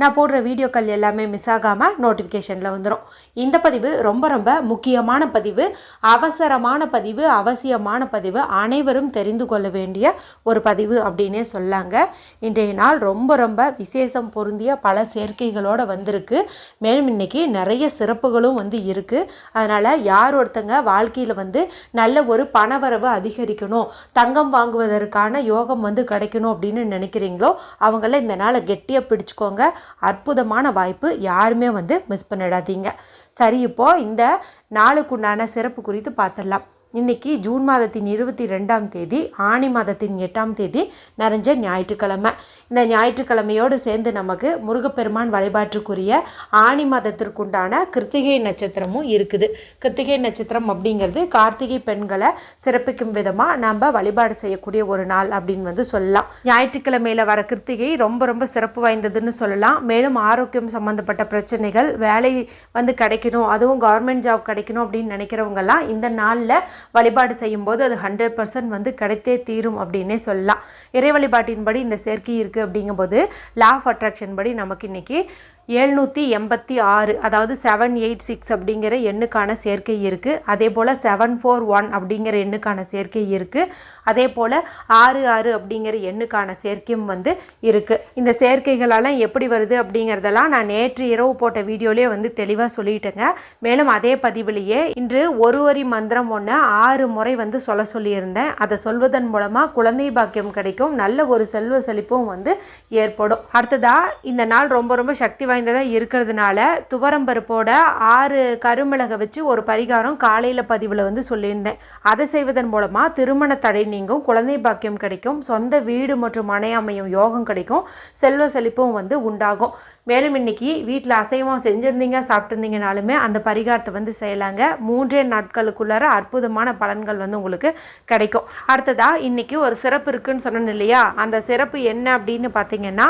நான் போடுற வீடியோக்கள் எல்லாமே மிஸ் ஆகாமல் நோட்டிஃபிகேஷனில் வந்துடும் இந்த பதிவு ரொம்ப ரொம்ப முக்கியமான பதிவு அவசரமான பதிவு அவசியமான பதிவு அனைவரும் தெரிந்து கொள்ள வேண்டிய ஒரு பதிவு அப்படின்னே சொல்லாங்க. இன்றைய நாள் ரொம்ப ரொம்ப விசேஷம் பொருந்திய பல சேர்க்கைகளோடு வந்திருக்கு. மேலும் இன்னைக்கு நிறைய சிறப்புகளும் வந்து இருக்குது அதனால் யார் ஒருத்தங்க வாழ்க்கையில் வந்து நல்ல ஒரு பணவரவு அதிகரிக்கணும் தங்கம் வாங்குவதற்கான யோகம் வந்து கிடைக்கணும் அப்படின்னு நினைக்கிறீங்களோ அவங்கள இந்த நாளை கெட்டியாக பிடிச்சிக்கோங்க. அற்புதமான வாய்ப்பு யாருமே வந்து மிஸ் பண்ணிடாதீங்க. சரி இப்போ இந்த நாளுக்குண்டான சிறப்பு குறித்து பார்த்துடலாம். இன்னைக்கு ஜூன் மாதத்தின் இருபத்தி ரெண்டாம் தேதி ஆணி மாதத்தின் எட்டாம் தேதி நிறைஞ்ச ஞாயிற்றுக்கிழமை. இந்த ஞாயிற்றுக்கிழமையோடு சேர்ந்து நமக்கு முருகப்பெருமான் வழிபாட்டுக்குரிய ஆணி மாதத்திற்குண்டான கிருத்திகை நட்சத்திரமும் இருக்குது. கிருத்திகை நட்சத்திரம் அப்படிங்கிறது கார்த்திகை பெண்களை சிறப்பிக்கும் விதமாக நம்ம வழிபாடு செய்யக்கூடிய ஒரு நாள் அப்படின்னு வந்து சொல்லலாம். ஞாயிற்றுக்கிழமையில் வர கிருத்திகை ரொம்ப ரொம்ப சிறப்பு வாய்ந்ததுன்னு சொல்லலாம். மேலும் ஆரோக்கியம் சம்மந்தப்பட்ட பிரச்சனைகள் வேலை வந்து கிடைக்கணும் அதுவும் கவர்மெண்ட் ஜாப் கிடைக்கணும் அப்படின்னு நினைக்கிறவங்கெல்லாம் இந்த நாளில் வழிபாடு செய்யும்போது அது ஹண்ட்ரட் பர்சன்ட் வந்து கிடைத்தே தீரும் அப்படின்னே சொல்லலாம். இறை வழிபாட்டின்படி இந்த சேர்க்கை இருக்குது அப்படிங்கும்போது லா ஆஃப் அட்ராக்ஷன் படி நமக்கு இன்னைக்கு எழுநூற்றி எண்பத்தி ஆறு அதாவது செவன் எயிட் சிக்ஸ் அப்படிங்கிற எண்ணுக்கான சேர்க்கை இருக்குது அதே போல் செவன் ஃபோர் ஒன் அப்படிங்கிற எண்ணுக்கான சேர்க்கை இருக்குது அதே போல் ஆறு ஆறு அப்படிங்கிற எண்ணுக்கான சேர்க்கையும் வந்து இருக்குது இந்த சேர்க்கைகளெல்லாம் எப்படி வருது அப்படிங்கிறதெல்லாம் நான் நேற்று இரவு போட்ட வீடியோலேயே வந்து தெளிவாக சொல்லிட்டேங்க. மேலும் அதே பதிவிலேயே இன்று ஒரு வரி மந்திரம் ஒன்று ஆறு முறை வந்து சொல்ல சொல்லியிருந்தேன். அதை சொல்வதன் மூலமாக குழந்தை பாக்கியம் கிடைக்கும். நல்ல ஒரு செல்வ செழிப்பும் வந்து ஏற்படும். அடுத்ததாக இந்த நாள் ரொம்ப ரொம்ப சக்தி வாய்ந்ததாக இருக்கிறதுனால துவரம்பருப்போட ஆறு கருமிளகை வச்சு ஒரு பரிகாரம் காலையில் பதிவில் வந்து சொல்லியிருந்தேன். அதை செய்வதன் மூலமாக திருமண தடை நீங்கும் குழந்தை பாக்கியம் கிடைக்கும் சொந்த வீடு மற்றும் மனை அமையும் யோகம் கிடைக்கும் செல்வ செழிப்பும் வந்து உண்டாகும். மேலும் இன்னைக்கு வீட்டில் அசைவம் செஞ்சுருந்தீங்க சாப்பிட்ருந்தீங்கனாலுமே அந்த பரிகாரத்தை வந்து செய்யலாங்க. மூன்றே நாட்களுக்குள்ளார அற்புதமான பலன்கள் வந்து உங்களுக்கு கிடைக்கும். அடுத்ததாக இன்றைக்கி ஒரு சிறப்பு இருக்குன்னு சொன்னேன் இல்லையா? அந்த சிறப்பு என்ன அப்படின்னு பார்த்தீங்கன்னா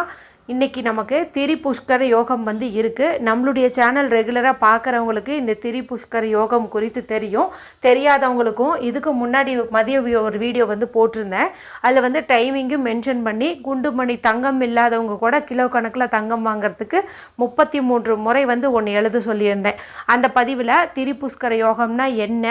இன்றைக்கி நமக்கு திரி புஷ்கர யோகம் வந்து இருக்குது நம்மளுடைய சேனல் ரெகுலராக பார்க்குறவங்களுக்கு இந்த திரி புஷ்கர யோகம் குறித்து தெரியும். தெரியாதவங்களுக்கும் இதுக்கு முன்னாடி மதிய ஒரு வீடியோ வந்து போட்டிருந்தேன். அதில் வந்து டைமிங்கும் மென்ஷன் பண்ணி குண்டுமணி தங்கம் இல்லாதவங்க கூட கிலோ கணக்கில் தங்கம் வாங்குறதுக்கு முப்பத்தி மூன்று முறை வந்து ஒன்று எழுத சொல்லியிருந்தேன். அந்த பதிவில் திரி புஷ்கர யோகம்னா என்ன?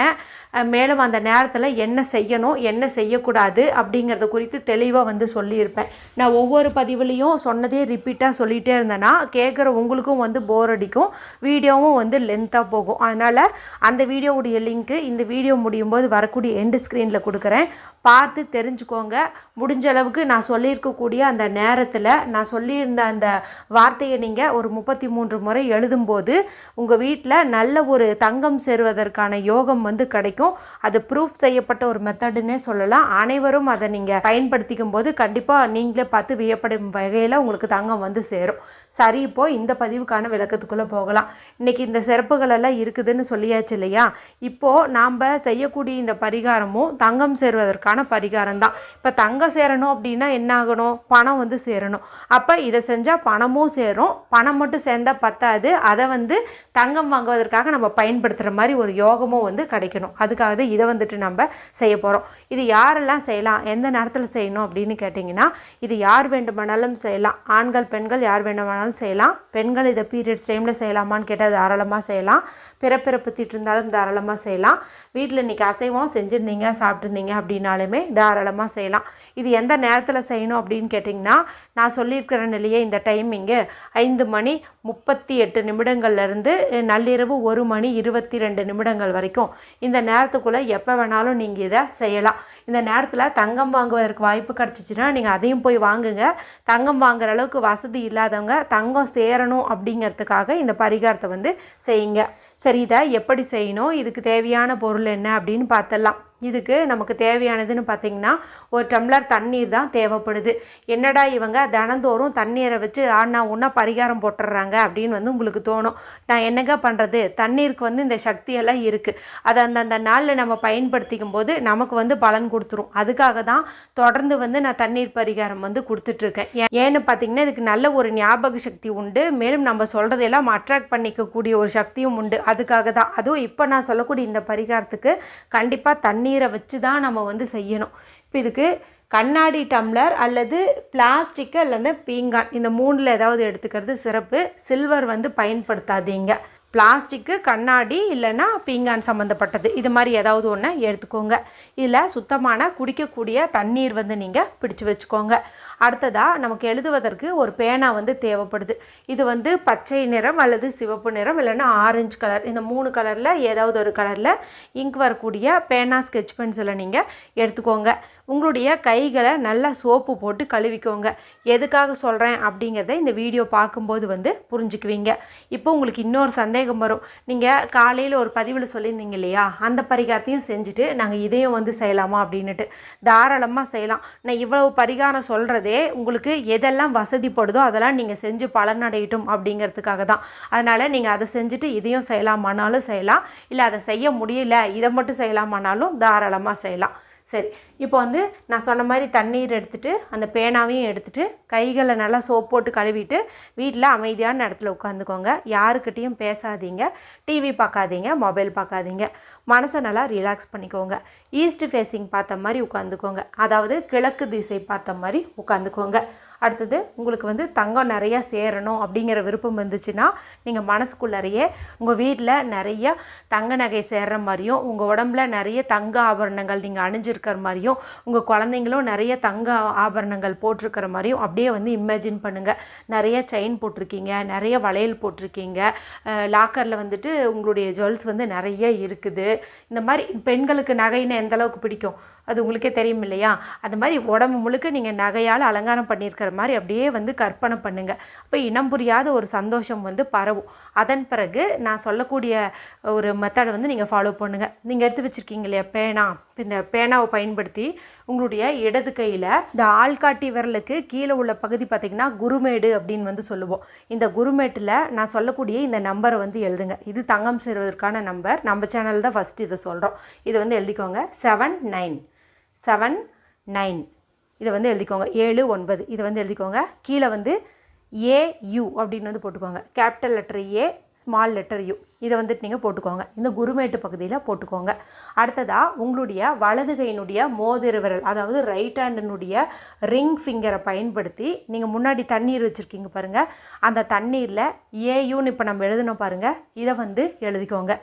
மேலும் அந்த நேரத்தில் என்ன செய்யணும் என்ன செய்யக்கூடாது அப்படிங்கிறத குறித்து தெளிவாக வந்து சொல்லியிருப்பேன். நான் ஒவ்வொரு பதிவுலேயும் சொன்னதே ரிப்பீட்டாக சொல்லிகிட்டே இருந்தேன்னா கேட்குற உங்களுக்கும் வந்து போர் அடிக்கும் வீடியோவும் வந்து லென்த்தாக போகும். அதனால் அந்த வீடியோவுடைய லிங்க்கு இந்த வீடியோ முடியும் போது வரக்கூடிய எண்டு ஸ்க்ரீனில் கொடுக்குறேன். பார்த்து தெரிஞ்சுக்கோங்க. முடிஞ்ச அளவுக்கு நான் சொல்லியிருக்கக்கூடிய அந்த நேரத்தில் நான் சொல்லியிருந்த அந்த வார்த்தையை நீங்கள் ஒரு முப்பத்தி மூன்று முறை எழுதும்போது உங்கள் வீட்டில் நல்ல ஒரு தங்கம் சேருவதற்கான யோகம் வந்து கிடைக்கும். அது ப்ரூஃப் செய்யப்பட்ட ஒரு மெத்தடுன்னே சொல்லலாம். அனைவரும் அதை நீங்கள் பயன்படுத்திக்கும் போது கண்டிப்பாக நீங்களே பார்த்து வியப்படும் வகையில் உங்களுக்கு தங்கம் வந்து சேரும். சரி இப்போது இந்த பதிவுக்கான விளக்கத்துக்குள்ளே போகலாம். இன்னைக்கு இந்த சிறப்புகள் எல்லாம் இருக்குதுன்னு சொல்லியாச்சு இல்லையா? இப்போது நாம் செய்யக்கூடிய இந்த பரிகாரமும் தங்கம் சேருவதற்கான பரிகாரம் தான். இப்போ தங்கம் சேரணும் அப்படின்னா என்ன ஆகணும்? பணம் வந்து சேரணும். அப்போ இதை செஞ்சால் பணமும் சேரும். பணம் மட்டும் சேர்ந்தால் பத்தாது. அதை வந்து தங்கம் வாங்குவதற்காக நம்ம பயன்படுத்துகிற மாதிரி ஒரு யோகமும் வந்து கிடைக்கணும். அதுக்காக தான் இதை வந்துட்டு நம்ம செய்ய போகிறோம் இது யாரெல்லாம் செய்யலாம்? எந்த நேரத்தில் செய்யணும் அப்படின்னு கேட்டிங்கன்னா இது யார் வேண்டுமானாலும் செய்யலாம். ஆண்கள் பெண்கள் யார் வேண்டுமானாலும் செய்யலாம். பெண்கள் இதை பீரியட்ஸ் டைமில் செய்யலாமான்னு கேட்டால் தாராளமாக செய்யலாம். பிறப்பிறப்பு திட்டு இருந்தாலும் தாராளமாக செய்யலாம். வீட்டில் இன்றைக்கி அசைவம் செஞ்சுருந்தீங்க சாப்பிட்ருந்தீங்க அப்படின்னாலுமே தாராளமாக செய்யலாம். இது எந்த நேரத்தில் செய்யணும் அப்படின்னு கேட்டிங்கன்னா நான் சொல்லியிருக்கிறேன் இல்லையே இந்த டைமிங்கு ஐந்து மணி முப்பத்தி எட்டு நிமிடங்கள்லேருந்து நள்ளிரவு ஒரு மணி இருபத்தி ரெண்டு நிமிடங்கள் வரைக்கும். இந்த நேரத்துக்குள்ளே எப்போ வேணாலும் நீங்கள் இதை செய்யலாம். இந்த நேரத்தில் தங்கம் வாங்குவதற்கு வாய்ப்பு கிடச்சிச்சின்னா நீங்கள் அதையும் போய் வாங்குங்க. தங்கம் வாங்குற அளவுக்கு வசதி இல்லாதவங்க தங்கம் சேரணும் அப்படிங்கிறதுக்காக இந்த பரிகாரத்தை வந்து செய்யுங்க. சரி இதை எப்படி செய்யணும்? இதுக்கு தேவையான பொருள் என்ன அப்படின்னு பார்த்தலாம் இதுக்கு நமக்கு தேவையானதுன்னு பார்த்தீங்கன்னா ஒரு டம்ளர் தண்ணீர் தான் தேவைப்படுது. என்னடா இவங்க தினந்தோறும் தண்ணீரை வச்சு ஆனா ஒன்றா பரிகாரம் போட்டுடுறாங்க அப்படின்னு வந்து உங்களுக்கு தோணும். நான் என்னங்க பண்ணுறது தண்ணீருக்கு வந்து இந்த சக்தியெல்லாம் இருக்குது அதை அந்தந்த நாளில் நம்ம பயன்படுத்திக்கும் போது நமக்கு வந்து பலன் கொடுத்துரும். அதுக்காக தான் தொடர்ந்து வந்து நான் தண்ணீர் பரிகாரம் வந்து கொடுத்துட்ருக்கேன். ஏன் ஏன்னு பார்த்தீங்கன்னா இதுக்கு நல்ல ஒரு ஞாபக சக்தி உண்டு. மேலும் நம்ம சொல்கிறதெல்லாம் அட்ராக்ட் பண்ணிக்கக்கூடிய ஒரு சக்தியும் உண்டு. அதுக்காக தான். அதுவும் இப்போ நான் சொல்லக்கூடிய இந்த பரிகாரத்துக்கு கண்டிப்பாக தண்ணி தண்ணீரை வச்சு தான் நம்ம வந்து செய்யணும். இப்போ இதுக்கு கண்ணாடி டம்ளர் அல்லது பிளாஸ்டிக்கு இல்லைன்னா பீங்கான் இந்த மூணில் ஏதாவது எடுத்துக்கிறது சிறப்பு. சில்வர் வந்து பயன்படுத்தாதீங்க. பிளாஸ்டிக்கு கண்ணாடி இல்லைன்னா பீங்கான் சம்மந்தப்பட்டது இது மாதிரி ஏதாவது ஒன்று எடுத்துக்கோங்க. இதில் சுத்தமான குடிக்கக்கூடிய தண்ணீர் வந்து நீங்கள் பிடிச்சு வச்சுக்கோங்க. அடுத்ததாக நமக்கு எழுதுவதற்கு ஒரு பேனா வந்து தேவைப்படுது. இது வந்து பச்சை நிறம் அல்லது சிவப்பு நிறம் இல்லைன்னா ஆரஞ்சு கலர் இந்த மூணு கலரில் ஏதாவது ஒரு கலரில் இங்க் வரக்கூடிய பேனா ஸ்கெட்ச் பென்சிலை நீங்கள் எடுத்துக்கோங்க. உங்களுடைய கைகளை நல்லா சோப்பு போட்டு கழுவிக்கோங்க. எதுக்காக சொல்கிறேன் அப்படிங்கிறத இந்த வீடியோ பார்க்கும்போது வந்து புரிஞ்சுக்குவீங்க. இப்போ உங்களுக்கு இன்னொரு சந்தேகம் வரும். நீங்கள் காலையில் ஒரு பதிவில் சொல்லியிருந்தீங்க இல்லையா? அந்த பரிகாரத்தையும் செஞ்சுட்டு நாங்கள் இதையும் வந்து செய்யலாமா அப்படின்னுட்டு. தாராளமாக செய்யலாம். நான் இவ்வளவு பரிகாரம் சொல்கிறதே உங்களுக்கு எதெல்லாம் வசதிப்படுதோ அதெல்லாம் நீங்கள் செஞ்சு பலனடையட்டும் அப்படிங்கிறதுக்காக தான். அதனால் நீங்கள் அதை செஞ்சுட்டு இதையும் செய்யலாமானாலும் செய்யலாம். இல்லை அதை செய்ய முடியல இதை மட்டும் செய்யலாமானாலும் தாராளமாக செய்யலாம். சரி இப்போ வந்து நான் சொன்ன மாதிரி தண்ணீர் எடுத்துகிட்டு அந்த பேனாவையும் எடுத்துகிட்டு கைகளை நல்லா சோப் போட்டு கழுவிட்டு வீட்டில் அமைதியான இடத்துல உட்காந்துக்கோங்க. யாருக்கிட்டேயும் பேசாதீங்க. டிவி பார்க்காதீங்க மொபைல் பார்க்காதீங்க. மனசை நல்லா ரிலாக்ஸ் பண்ணிக்கோங்க. ஈஸ்ட் ஃபேஸிங் பார்த்த மாதிரி உட்காந்துக்கோங்க. அதாவது கிழக்கு திசை பார்த்த மாதிரி உட்காந்துக்கோங்க. அடுத்தது உங்களுக்கு வந்து தங்கம் நிறையா சேரணும் அப்படிங்கிற விருப்பம் இருந்துச்சுன்னா நீங்கள் மனசுக்குள்ளறையே உங்கள் வீட்டில் நிறைய தங்க நகை சேர்கிற மாதிரியும் உங்கள் உடம்புல நிறைய தங்க ஆபரணங்கள் நீங்கள் அணிஞ்சிருக்கிற மாதிரியும் உங்கள் குழந்தைங்களும் நிறைய தங்க ஆபரணங்கள் போட்டிருக்கிற மாதிரியும் அப்படியே வந்து இமேஜின் பண்ணுங்கள் நிறைய செயின் போட்டிருக்கீங்க நிறைய வளையல் போட்டிருக்கீங்க. லாக்கரில் வந்துட்டு உங்களுடைய ஜுவல்ஸ் வந்து நிறைய இருக்குது. இந்த மாதிரி பெண்களுக்கு நகைன்னு எந்தளவுக்கு பிடிக்கும்? அது உங்களுக்கே தெரியும் இல்லையா? அது மாதிரி உடம்பு முழுக்க நீங்கள் நகையால் அலங்காரம் பண்ணியிருக்கிற மாதிரி அப்படியே வந்து கற்பனை பண்ணுங்கள் அப்போ இனம் புரியாத ஒரு சந்தோஷம் வந்து பரவும். அதன் பிறகு நான் சொல்லக்கூடிய ஒரு மெத்தடை வந்து நீங்கள் ஃபாலோ பண்ணுங்கள் நீங்கள் எடுத்து வச்சுருக்கீங்க இல்லையா? பேனா. இந்த பேனாவை பயன்படுத்தி உங்களுடைய இடது கையில் இந்த ஆள்காட்டி விரலுக்கு கீழே உள்ள பகுதி பார்த்திங்கன்னா குருமேடு அப்படின்னு வந்து சொல்லுவோம். இந்த குருமேட்டில் நான் சொல்லக்கூடிய இந்த நம்பரை வந்து எழுதுங்க. இது தங்கம் சேர்வதற்கான நம்பர் நம்ம சேனல் தான் ஃபஸ்ட்டு இதை சொல்கிறோம் இதை வந்து எழுதிக்கோங்க. செவன் நைன் செவன் நைன் இதை வந்து எழுதிக்கோங்க. ஏழு ஒன்பது. இதை வந்து எழுதிக்கோங்க. கீழே வந்து ஏயு அப்படின்னு வந்து போட்டுக்கோங்க. Capital letter A small letter U இதை வந்துட்டு நீங்கள் போட்டுக்கோங்க. இந்த குருமேட்டு பகுதியில் போட்டுக்கோங்க. அடுத்ததாக உங்களுடைய வலது கையினுடைய மோதிர விரல் அதாவது ரைட் ஹேண்டினுடைய ரிங் ஃபிங்கரை பயன்படுத்தி நீங்கள் முன்னாடி தண்ணீர் வச்சுருக்கீங்க பாருங்கள் அந்த தண்ணீரில் ஏயுன்னு இப்போ நம்ம எழுதணும் பாருங்கள் இதை வந்து எழுதிக்கோங்க.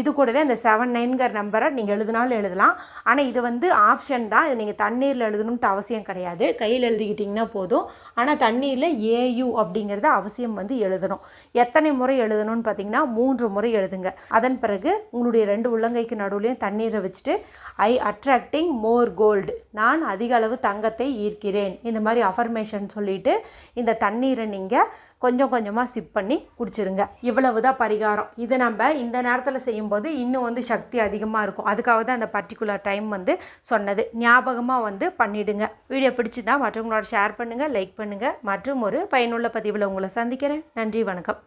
இது கூடவே அந்த செவன் நைன்கிற நம்பரை நீங்கள் எழுதினாலும் எழுதலாம். ஆனால் இது வந்து ஆப்ஷன் தான். இது நீங்கள் தண்ணீரில் எழுதணுன்ட்டு அவசியம் கிடையாது. கையில் எழுதிக்கிட்டிங்கன்னா போதும். ஆனால் தண்ணீரில் ஏயு அப்படிங்கிறத அவசியம் வந்து எழுதணும். எத்தனை முறை எழுதணும்னு பார்த்தீங்கன்னா மூன்று முறை எழுதுங்க. அதன் பிறகு உங்களுடைய ரெண்டு உள்ளங்கைக்கு நடுவுலையும் தண்ணீரை வச்சுட்டு ஐ அட்ராக்டிங் மோர் கோல்டு. நான் அதிக அளவு தங்கத்தை ஈர்க்கிறேன். இந்த மாதிரி அஃபர்மேஷன் சொல்லிவிட்டு இந்த தண்ணீரை நீங்கள் கொஞ்சம் கொஞ்சமாக சிப் பண்ணி குடிச்சிருங்க. இவ்வளவு தான் பரிகாரம். இதை நம்ம இந்த நேரத்தில் செய்யும்போது இன்னும் வந்து சக்தி அதிகமாக இருக்கும். அதுக்காக தான் அந்த பர்டிகுலர் டைம் வந்து சொன்னது. ஞாபகமாக வந்து பண்ணிவிடுங்க வீடியோ பிடிச்சிருந்தா மற்றவங்களோட ஷேர் பண்ணுங்கள் லைக் பண்ணுங்கள் மற்றும் ஒரு பயனுள்ள பதிவில் உங்களை சந்திக்கிறேன். நன்றி வணக்கம்.